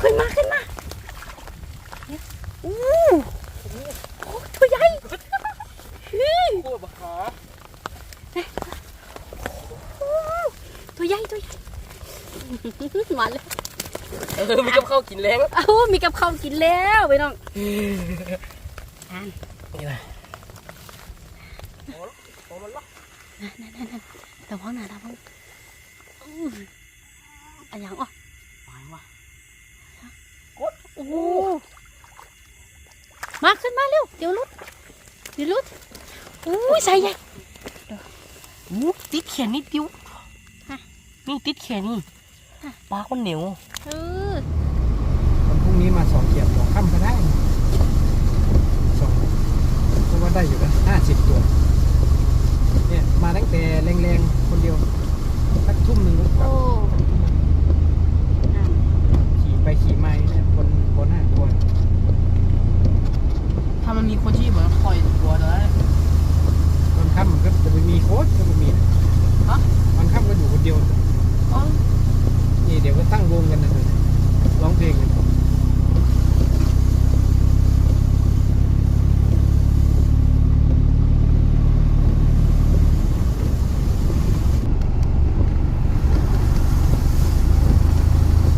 ขึ้นมาขึ้นมาเนี่ยอู้โอ้ตัวใหญ่เฮ้ยโคตรบักหาโอ้ตัวใหญ่ตัวใหญ่มาเลยเออมีกับข้าวกินแรงเอ้ามีกับข้าวกินแล้วไปน้องอ่านนี่แหละโอ้โอ้มันล็อก ระวังนะระวังอู้อะไรอย่างอะ ไปว่ะ โอ้โหมาขึ้นมาเร็วเดี๋ยวรุด เดี๋ยวรุดอู้ยใส่ใหญ่มุกติดแขนนิดเดียวฮะนี่ติดแขนนี่ฮะปลาคนเหนียวเออวันพรุ่งนี้มาสองเขียบสองค่ำก็ได้สองเพราะว่าได้อยู่กันห้าสิบตัวเนี่ยมาตั้งแต่แรงๆคนเดียวสักทุ่มหนึ่งก็กลับโอ้อะขี่ไปขี่มาเนี่ยคนคนห้าตัว ถ้ามันมีคนที่เหมือนคอยตัวเลยตอนค่ำมันก็จะไม่มีโค้ชก็ไม่มีฮะตอนค่ำก็อยู่คนเดียวอ๋อนี่เดี๋ยวก็ตั้งวงกันนะร้องเพลงกัน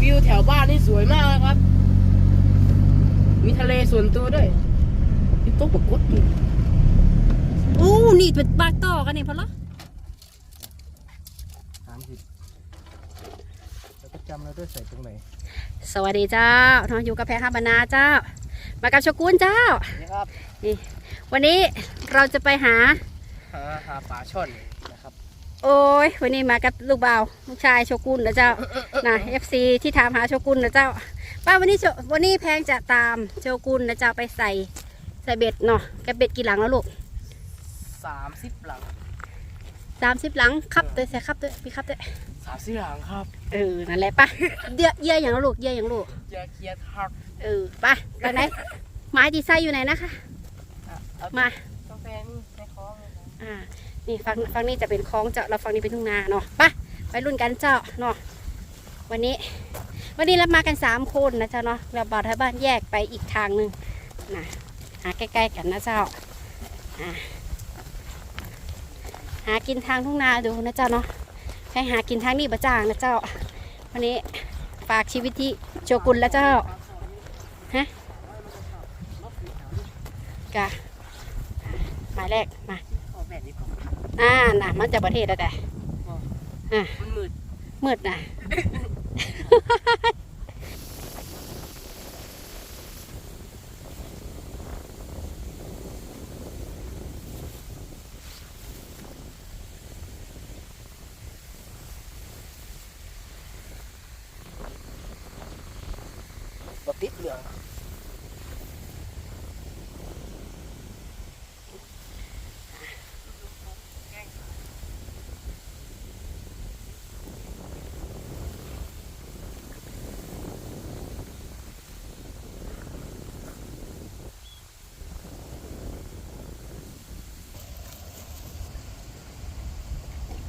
วิวแถวบ้านนี่สวยมากครับ มีทะเลส่วนตัวด้วยมีโต๊ะปกดอีก อู้นี่เป็นปลาต่อกันนี่พอละ สามสิบแล้วก็จำเราด้วยใส่ตรงไหน สวัสดีเจ้าน้องอยู่กับแพรฮับบรรณาเจ้า มากับโชกุนเจ้านี่ครับวันนี้เราจะไปหาหาหาปลาช่อนนะครับ โอ้ยวันนี้มากับลูกบ่าวลูกชายโชกุนนะเจ้านะ FC ที่ถามหาโชกุนนะเจ้าป้าวันนี้โชวันนี้แพงจะตามโชกุนนะเจ้าไปใส่ใส่เบ็ดเนาะแกเบ็ดกี่หลังแล้วลูกสามสิบหลังสามสิบหลังครับด้วยใส่ครับด้วยพี่ครับด้วยสามสิบหลังครับ เออ นั่นแหละปะเยื่อเยื่ออย่างลูกเยื่ออย่างลูกเจอเคียร์ฮักเออไปไปไหนไม้ดีไซน์อยู่ไหนนะคะอะเอมากาแฟนี่ในคลองเลยนะอ่า นี่ฝั่งฝั่งนี้จะเป็นคลองเจาะเราฝั่งนี้เป็นทุ่งนาเนาะไปไปรุ่นกันเจาะเนาะวันนี้ วันนี้เรามากันสามคนนะเจ้าเนาะเราบ่าวท้ายบ้านแยกไปอีกทางหนึ่งนะหาใกล้ๆกันนะเจ้าอ่าหากินทางทุ่งนาดูนะเจ้าเนาะให้หากินทางนี้บะจ่างนะเจ้า วันนี้ฝากชีวิตที่โชกุนแล้วเจ้าฮะกะหมายแรกมาออกแบบนี้ก่อนอ่าน่ะมันจะประเทศแล้วแต่มันมืดมืดนะ แบบติดเหลือง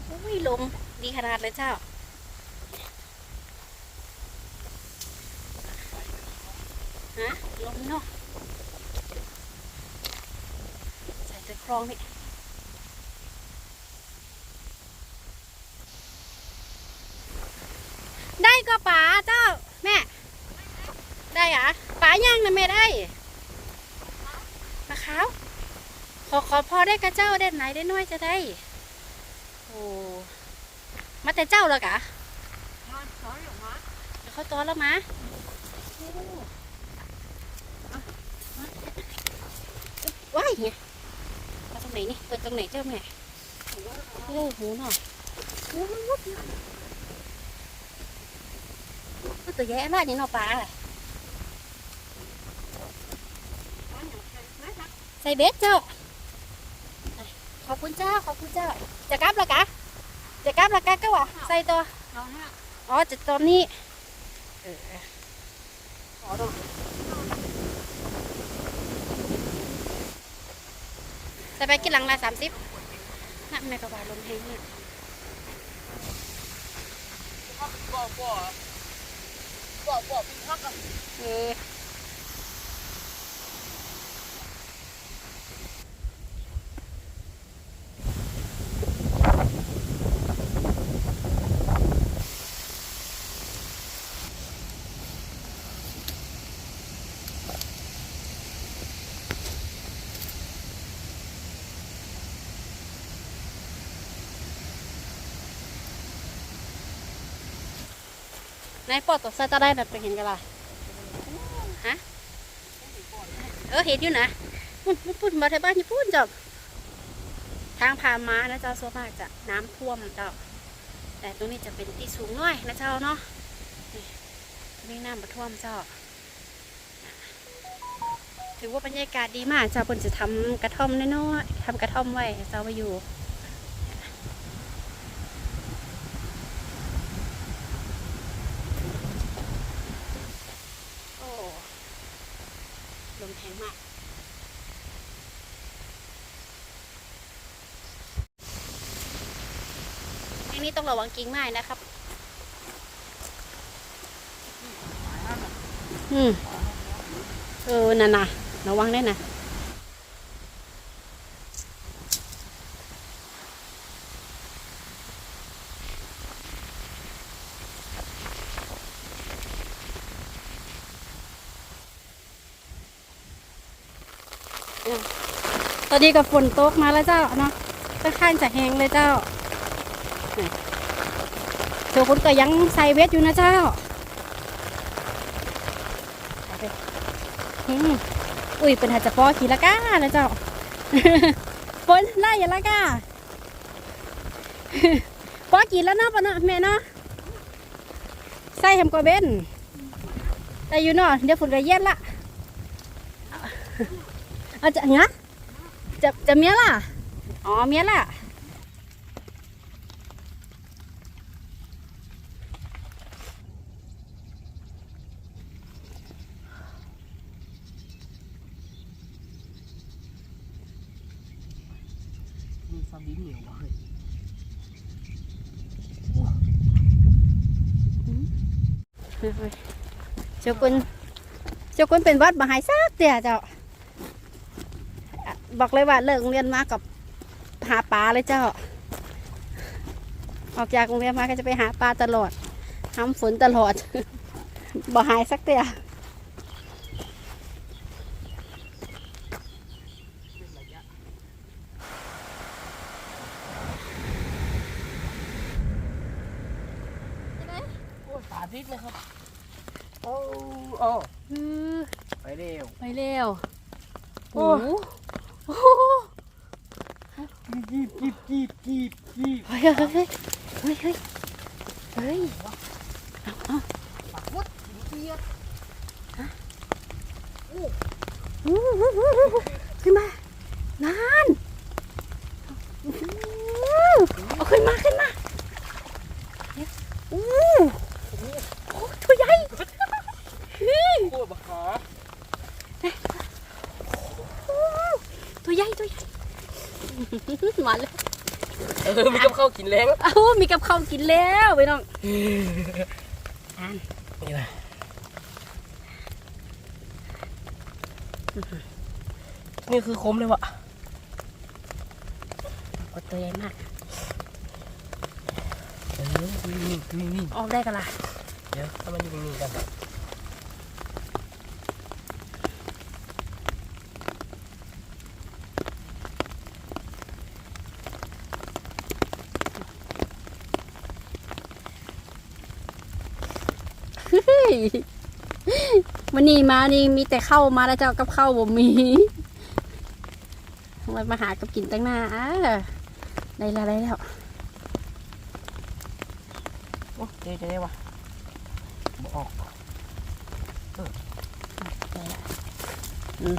อุ้ยลมดีขนาดเลยเจ้า ฮะ ลมเนาะ รองนี่ได้ก็ป๋าเจ้าแม่ ได้อะป๋าย่างนะแม่ได้มะขาวขอขอพอได้กระเจ้าได้ไหนได้น้อยจะได้โอ้มาแต่เจ้าแล้วกะเดี๋ยวเขาตอนแล้วมาโอ้เอามาว้ายเนี่ย นนี่เปิดตรงไหนเจ้าแม่โอ้โหหน่อยโอ้โหตัวแย่มากนี่เนอปลาอะใส่เบ็ดเจ้า ขอบคุณเจ้า ขอบคุณเจ้า จะกลับแล้วกะ จะกลับแล้วกะก็ว่าใส่ตัว อ๋อจะตอนนี้ เออขอดู ใส่ไปกินหลังละสามสิบนั่นแม่กระบาลลมแห้งเนี่ยก็ก็บอกบอกพี่พักอะเออ ในปอดตัวซาจะได้ดัดไปเห็นกันล่ะฮะเออเห็นอยู่นะปุ่นปุ่นปุ่นมาที่บ้านญี่ปุ่นจ้ะทางผ่านมานะเจ้าส่วนมากจะน้ำท่วมเจ้าแต่ตรงนี้จะเป็นที่สูงหน่อยนะเจ้าเนาะนี่น้ำมาท่วมเจ้า ถือว่าบรรยากาศดีมากเจ้าเพิ่นจะทำกระท่อมน้อยๆทำกระท่อมไว้เจ้าไว้อยู่ โอ้ลมแรงมาก อันนี้ต้อง ระวังกิ่งไม้นะครับ อืมเออน่ะนะระวังได้วยนะตอนนี้กับฝนตกมาแล้วเจ้าเนาะค่อนข้างจะแห้งเลยเจ้า เจ้าคุณก็ยังใส่เวทอยู่นะเจ้าอุ้ยเป็นหัจะปอขี่ละก้านะเจ้าฝนไล่อย่าละก้าปอกี่แล้วเนาะปะเนาะแม่เนาะใส่แฮมกว่าเบนแต่อยู่เนาะเดี๋ยวฝนก็เย็นละเอาจะงะจะจะเมียล่ะอ๋อเมียล่ะ มีซาบิเหนียวว่ะเฮ้ย เจ้าคุณเจ้าคุณเป็นวัดมหายซากเตี่ยเจ้าบอกเลยว่าเลิกโรงเรียนมากับหาปลาเลยเจ้า ออกจากโรงเรียนมาก็จะไปหาปลาตลอดทำฝนตลอดบ่หายสักเตี่ย โอ้ยสาธิตเลยครับ โอ้โอ้ อือ ไปเร็ว ไปเร็ว โอ้ โอ้โห กีบกีบกีบกีบ กีบ เฮ้ยเฮ้ยเฮ้ยเฮ้ยเฮ้ยเอาเอา ปักมุดกินเกียร์ อู้หูหูหูหูขึ้นมานานอู้หูเอาขึ้นมาขึ้นมาอู้โอ้ตัวใหญ่เฮ้ย โคตรบักขา ตัวใหญ่ตัวใหญ่ มาเลย เออมีกับ ข้าวกินแรงเอ้ามีกับข้าวกินแล้วไปน้องอ่านนี่แหละนี่คือคมเลยวะกดตัวใหญ่มากเออนิ่งนิ่งนิ่งนิ่งออกได้กันล่ะ เดี๋ยวถ้ามันอยู่นิ่งๆกันอะ เฮ้ย วันนี้มานี่มีแต่เข้ามาแล้วเจ้ากับเข้าวบ่มีมันมาหากับกินตั้งหน้าอ่าได้แล้วได้แล้วโอ้เจ๊จะได้วะบออกได้แล้วอืม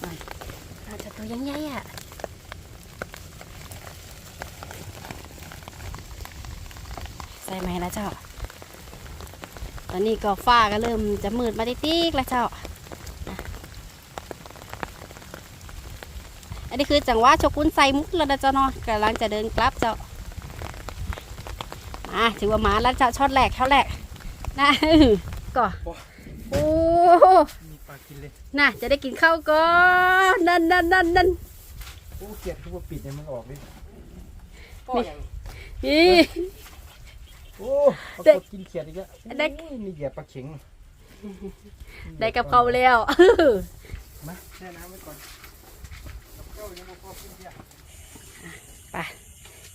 ไปอาจจะตัวยังใหญ่ๆอะใส่ไหมแล้วเจ้า ตอนนี้ก็ฟ้าก็เริ่มจะมืดมาติ๊กๆแล้วเจ้า อันนี้คือจังหวะโชกุนใส่มุกแล้วนะเจ้าเนาะกำลังจะเดินกลับเจ้ามาถือว่ามาแล้วเจ้าช็อตแรกเท่าแรกนะก่อโอ้มีปลากินเลยน่ะจะได้กินข้าวก่อนนั่นนั่นนั่นนั่นโอ้เกลียดคือว่าปิดเนี่ยมันออกเลยก็อย่างนี่โอ้เอาได้กดกินเขียดอีกแล้วได้ โอ้ยนี่เหยียบปลาเข็งได้กับเขาวแล้ว มาแช่น้ำไว้ก่อนกับข้าวยังบ่พอกินเดียวไป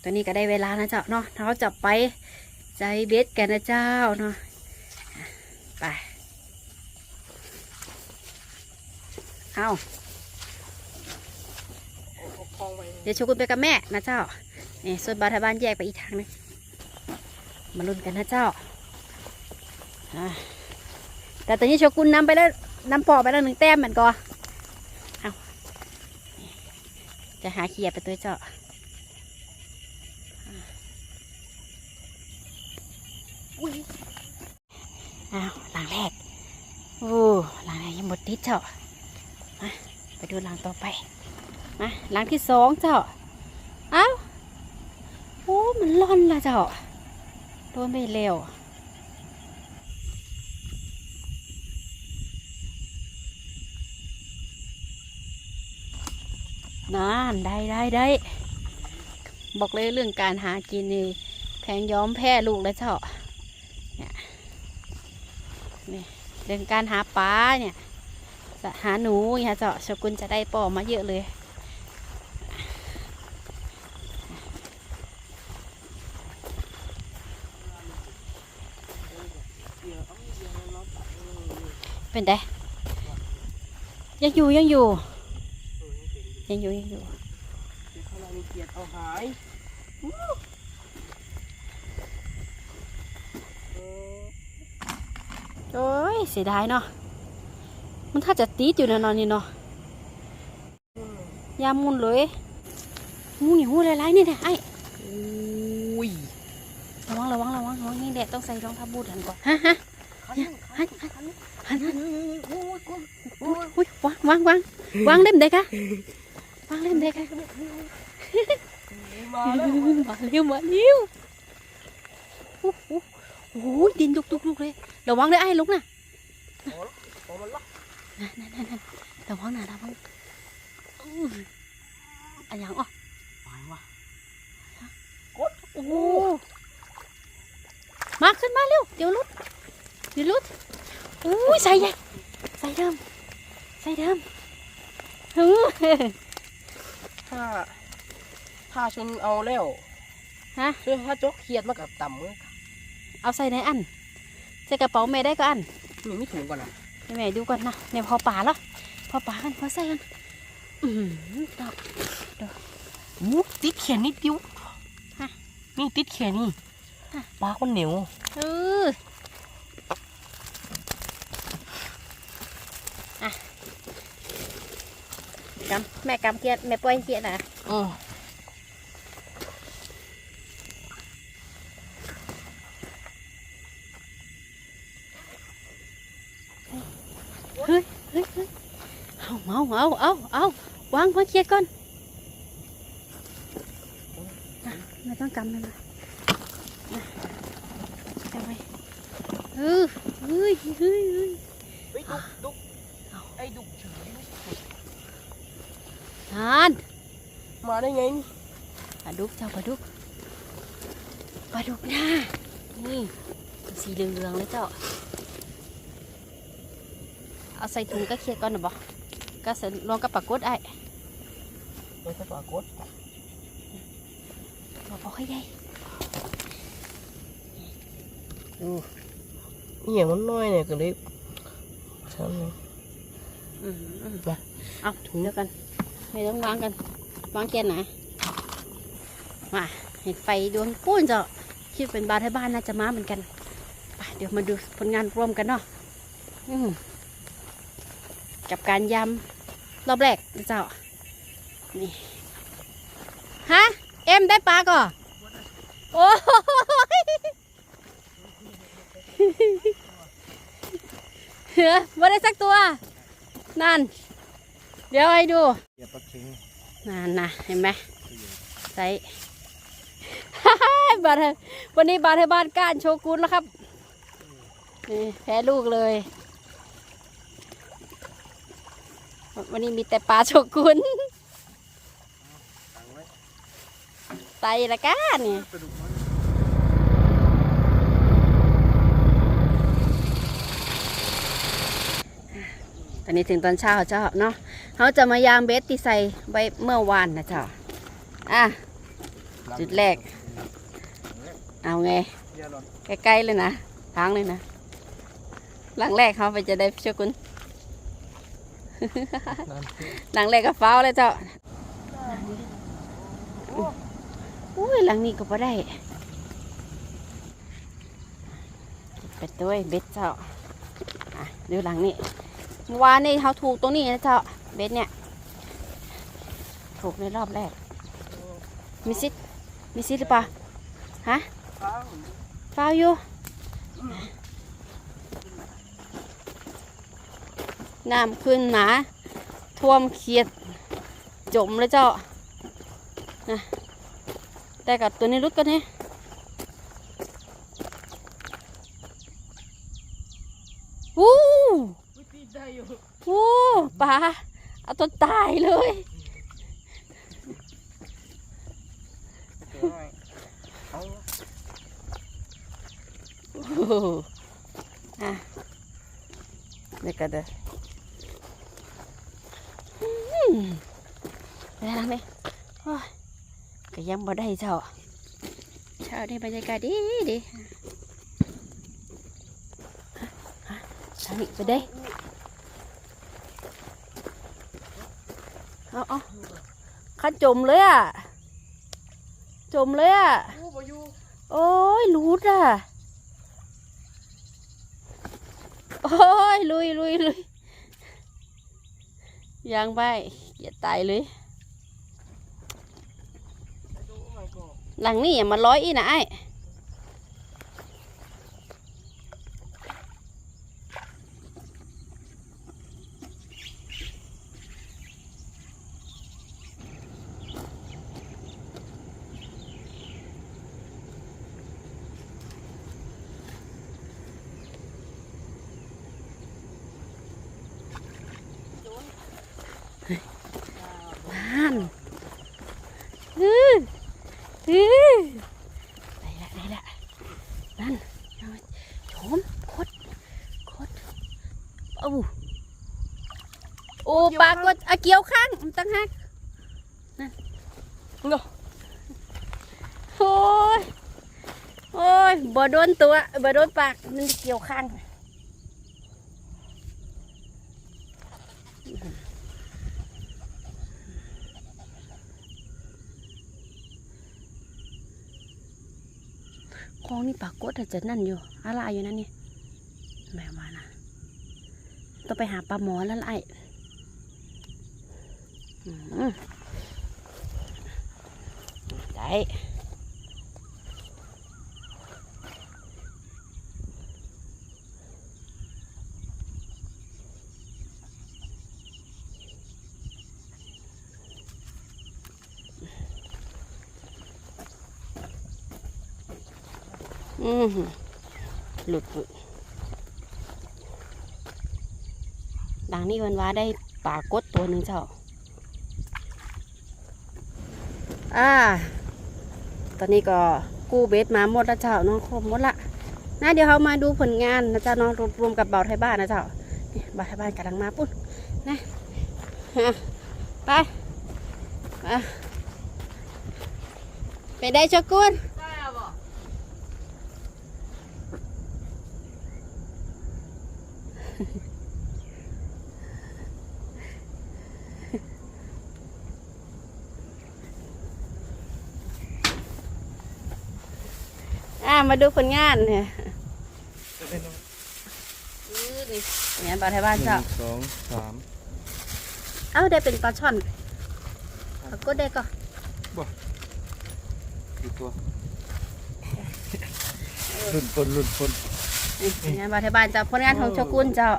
ตัวนี้ก็ได้เวลานะเจ้าเนาะเราจะไปใจเบสกันนะเจ้าเนาะไปเอาเอาคลองไปเดี๋ยวชวนคุณไปกับแม่นะเจ้านี่ส่วนบาทบ้านแยกไปอีกทางหนึง มาลุ้นกันนะเจ้าแต่ตอนนี้โชกุนนำไปแล้วนำปอไปแล้วหนึ่งแต้มเหมือนกันเอาจะหาเขียไปตัวเจ้าอ้าวหลังแรกโอ้หลังแรกยังหมดติดเจ้ามาไปดูหลังต่อไปมาหลังที่สองเจ้าเอ้าโอ้มันร่อนละเจ้า โดนไปเร็วนั่นได้ได้ได้ บอกเลยเรื่องการหากินนี่แพงย้อมแพ้ลูกแล้วเจ้าเนี่ยเรื่องการหาปลาเนี่ยจะหาหนูเนี่ยเจ้าชกุลจะได้ปอมาเยอะเลย เป็นไงยังอยู่ยังอยู่ ยังอยู่ยังอยู่เดี๋ยวข้างในมีเกียรติเอาหายเออโอ้ยเสียดายเนาะมันถ้าจะตีดอยู่นะนอนนี่เนาะยามมุนเลยหูนี่หูหลายๆนี่นะไอ้อุ้ยระวังระวังระวังระวังนี่แดดต้องใส่รองเท้าบูทหันก่อนฮะฮะคัน หันหันหันหันอุ้ยวางวางวางวางเล่มเด็กอะวางเล่มเด็กอะมาเร็วมาเร็วโอ้โหโอ้โหดินดุกดุกดุกเลยระวังเลยไอ้ลุกนะนั่นนั่นนั่นระวังนะระวังอื้ออันยังอะไปว่ะโอ้มาขึ้นมาเร็วเดี๋ยวรุด เดี๋ยวรุดอุ้ยใส่ใหญ่ใส่เดิมใส่เดิมเฮ้ยถ้าถ้าชนเอาแล้วฮะช่วยถ้าจกเขียดมากับต่ำมือเอาใส่ในอันใส่กระเป๋าแม่ได้ก็อันมีไม่ถุงก่อนอะให้แม่ดูก่อนนะเนี่ยพอป่าแล้วพอป่ากันพอใส่กันอืมดอกมุกติดเขียนนิดเดียวฮะนี่ติดเขียนนี่ฮะปลาคนเหนียวเอออะกำ แม่กำเกียดแม่ปล่อยเกียดนะอือเฮ้ยเฮ้ยเฮ้ยเอาเอาเอาเอาเอาวางวางเกียดก่อนอะไม่ต้องกำมันนะอะกำไว้เออเฮ้ยเฮ้ยเฮ้ยไปดุกดุก เอา ไอ้ดุกเฉย ทานมาได้ไงนี่ปลาดุกเจ้าปลาดุกปลาดุกนะนี่สีเหลืองๆเลยเจ้า เอาใส่ถุงก็เคลียร์ก่อนนะบอกก็ใส่รวมกับปลากดไอ้ไม่ใช่ปลากดบอกบอกให้ใหญ่ดูนี่อย่างมันน้อยเนี่ยก็เลยทำเลยอืมอืมมาเอาถุงเดียวกัน ไม่ต้องวางกัน วางแกนไหนมาเห็นไฟดวงปุ้นจ้าคิดเป็นบาร์ที่บ้านน่าจะมาเหมือนกันไปเดี๋ยวมาดูผลงานร่วมกันเนาะกับการยำรอบแรกเจ้านี่ฮะเอ็มได้ปลาก่อโอ้ยเฮ้ยไม่ได้สักตัว นั่น เดี๋ยวให้ดูเหยียบปลาเข็งนั่นนะเห็นไหมใส่บาทวันนี้บาทให้บ้านก้านโชกุนแล้วครับนี่แพ้ลูกเลย วันนี้มีแต่ปลาโชกุนตั้งไว้ไตละก้านี่ ปลาดุกน้อย ตอนนี้ถึงตอนเช้าเจ้าเนาะเขาจะมายามเบสที่ใส่ไว้เมื่อวานนะเจ้าอะจุดแรก เอาไง ใกล้ๆเลยนะทางเลยนะ หลังแรกเขาไปจะได้โชกุนนั่นหลังแรกก็ฟ้าเลยเจ้าอุ้ยหลังนี้ก็พอได้เป็ดด้วยเบ็ดเจ้าดูหลังนี้ วานนี่เขาถูกตรงนี้นะเจ้าเบ็ดเนี่ย ถูกในรอบแรก มีซิดมีซิดหรือเปล่าฮะฟ้าวอยู่น้ำขึ้นหนาท่วมเขียด จมเลยเจ้านะแต่กับตัวนี้รุดกันนี่ วิธีได้อยู่ วู้ปลาเอาตัวตายเลย เอา โอ้โหอะเดี๋ยวกันเด้ออืมไปทางนี้โอ้ยก็ยัง บ่ได้เจ้าเช้านี้บรรยากาศดีดีฮะทางนี้ไปได้เอาเอาขันจมเลยอะ จมเลยอะโอ้บอยู่โอ้ยรูดอะ โอ้ยลุยลุยลุยยังไปอย่าตายเลย โอ้ my god หลังนี่อย่ามาร้อยอีนะไอ้นั่นฮือฮือได้ละได้ละนั่นเอาโฉมคดคดโอ้โอ้ ปลากดอะเกี่ยวข้างมันตั้งหักนั่นเนาะโอ้ยโอ้ยบ่โดนตัวบ่โดนปากมันเกี่ยวข้างคลองนี่ปากฏแต่จะนั่นอยู่อะไรอยู่นั่นนี่แม่มานะต้องไปหาปลาหมอแล้วไอ้ ได้อืมหลุดหลุดดังนี้วันวาได้ปลากดตัวหนึ่งเจ้า อ่า ตอนนี้ก็กู้เบสมาหมดแล้วเจ้าน้องคมหมดละนะเดี๋ยวเขามาดูผลงานนะเจ้าน้องรวมกับเบาไทยบ้านนะเจ้านี่เบาไทยบ้านกำลังมาปุ๊บนะฮะไปไปได้ชกุลามาดูผลงานเนี่ยอื้อนี่เนี่ยเบาไทยบ้านหเจ้านึ่งสองสามเอ้าได้เป็นปลาช่อนเอาก็ได้ก็กี่ตัวรุ่นปนรุ่นปนนี่งานบาทบานเจ้าผลงานของโชกุนเจ้า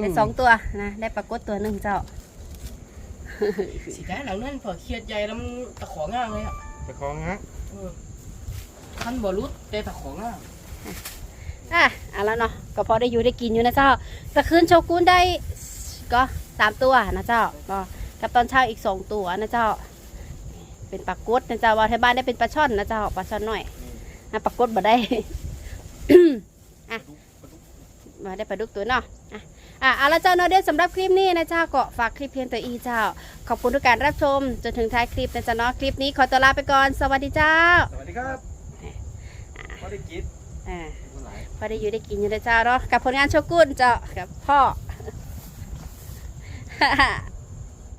ได้สองตัวนะได้ปลากดตัวหนึ่งเจ้าสีได้หลังนั่นเผื่อเครียดใหญ่แล้วมันตะของ่างเลยอะจะคล้องฮะ เออท่านบ่รุดแต่ตะของ่างอะอะแล้วเนาะก็พอได้อยู่ได้กินอยู่นะเจ้าแต่คืนโชกุนได้ก็สามตัวนะเจ้าก็กับตอนเช้าอีกสองตัวนะเจ้า เป็นปลากดนะเจ้าว่าที่บ้านได้เป็นปลาช่อนนะเจ้าปลาช่อนหน่อยนะปลากดบ่ได้อะมาได้ปลาดุกตัวเนาะอะอะเอาละเจ้าเนาะเดี๋ยวสำหรับคลิปนี้นะเจ้าก็ฝากคลิปเพียงตัวอีเจ้า ขอบคุณทุกการรับชมจนถึงท้ายคลิปนะจ๊ะเนาะคลิปนี้ขอตัวลาไปก่อน สวัสดีเจ้า สวัสดีครับ พอได้กินอ่าคนหลายพอได้อยู่ได้กินอยู่นะเจ้าเนาะกับผลงานโชกุนเจ้ากับพ่อ